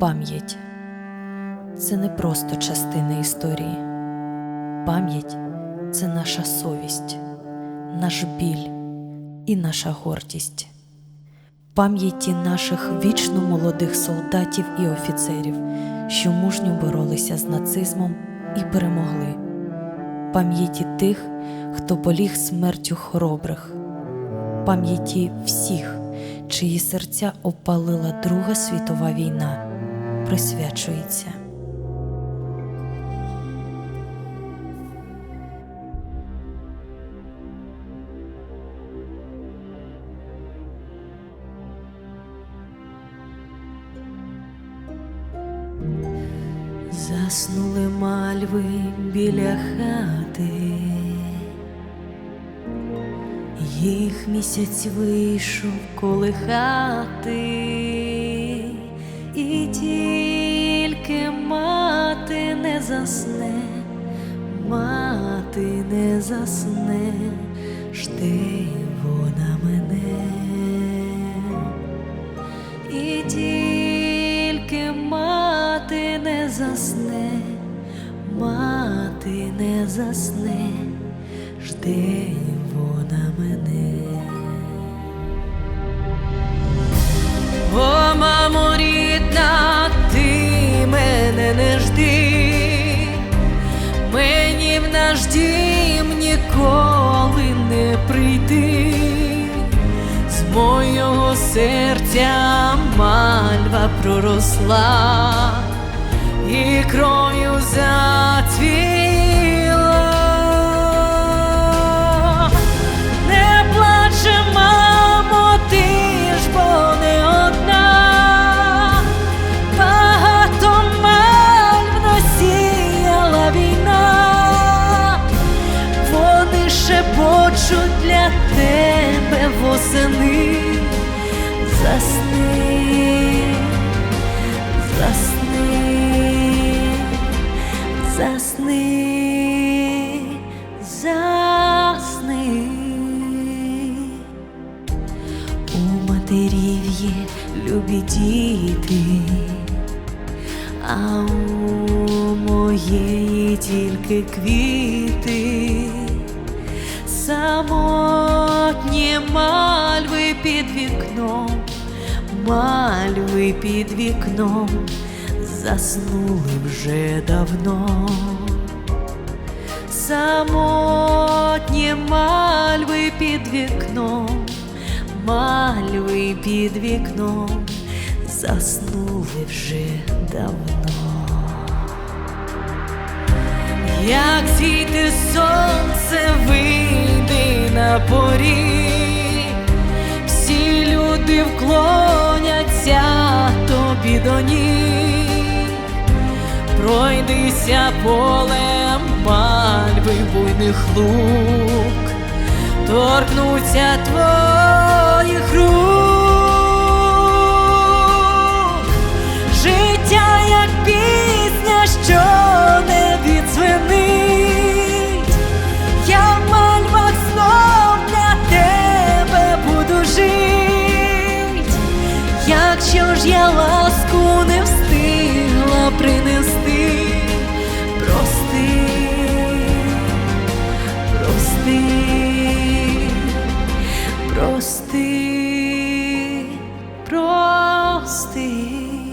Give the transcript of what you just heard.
Пам'ять це не просто частина історії. Пам'ять це наша совість, наш біль і наша гордість. Пам'яті наших вічно молодих солдатів і офіцерів, що мужньо боролися з нацизмом і перемогли. Пам'яті тих, хто поліг смертю хоробрих, пам'яті всіх, чиї серця опалила Друга світова війна, присвячується. Заснули мальви біля хати, їх місяць вийшов колихати, не засне, жде вона мене. І тільки мати не засне, мати не засне, жде вона мене. О, мамо рідна, ти мене не жди, мені в наш дім ніколи не прийти з мого серця мальва проросла і кров'ю зацвіла. Тебе восени. Засни, засни, засни, засни. У матерів любі діти, а у моєї тільки квіти, мальви під вікном, мальви під вікном, заснули вже давно. Самотні мальви під вікном, мальви під вікном, заснули вже давно. Як зійде сонце вийде на поріг, люди вклоняться тобі до ніг, пройдися полем мальви буйних лук, торкнуться твоїх рук, ж я ласку не встигла принести, прости, прости, прости, прости.